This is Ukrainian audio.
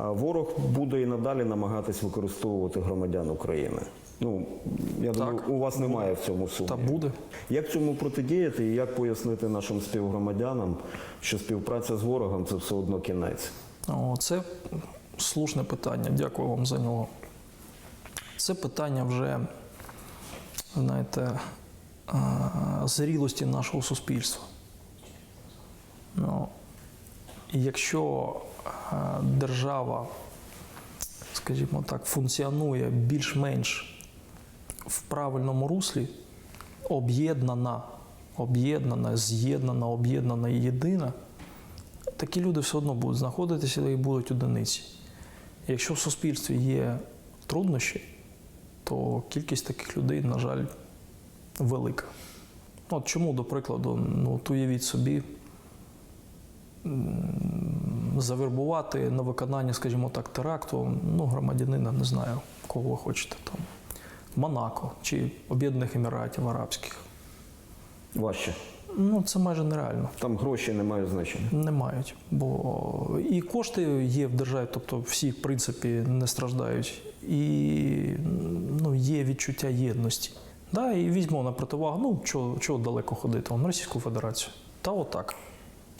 А ворог буде і надалі намагатись використовувати громадян України. Ну я думаю, у вас немає в цьому сумніву. Та буде. Як цьому протидіяти і як пояснити нашим співгромадянам, що співпраця з ворогом це все одно кінець? О, Це слушне питання. Дякую вам за нього. Це питання вже, знаєте, зрілості нашого суспільства. Ну, якщо е, держава, скажімо так, функціонує більш-менш в правильному руслі, об'єднана, об'єднана, з'єднана, об'єднана і єдина, такі люди все одно будуть знаходитися і будуть одиниці. Якщо в суспільстві є труднощі, то кількість таких людей, на жаль, велика. От чому, до прикладу, ну, уявіть собі, завербувати на виконання, скажімо так, теракту, ну, громадянина, не знаю, кого ви хочете там, Монако чи Об'єднаних Еміратів Арабських. Важче. Ну, це майже нереально. Там гроші не мають значення. Не мають, бо і кошти є в державі, тобто всі, в принципі, не страждають, і ну, є відчуття єдності. Да, і візьмо на противагу, ну чого, чого далеко ходити, Вон, Російську Федерацію. Та отак.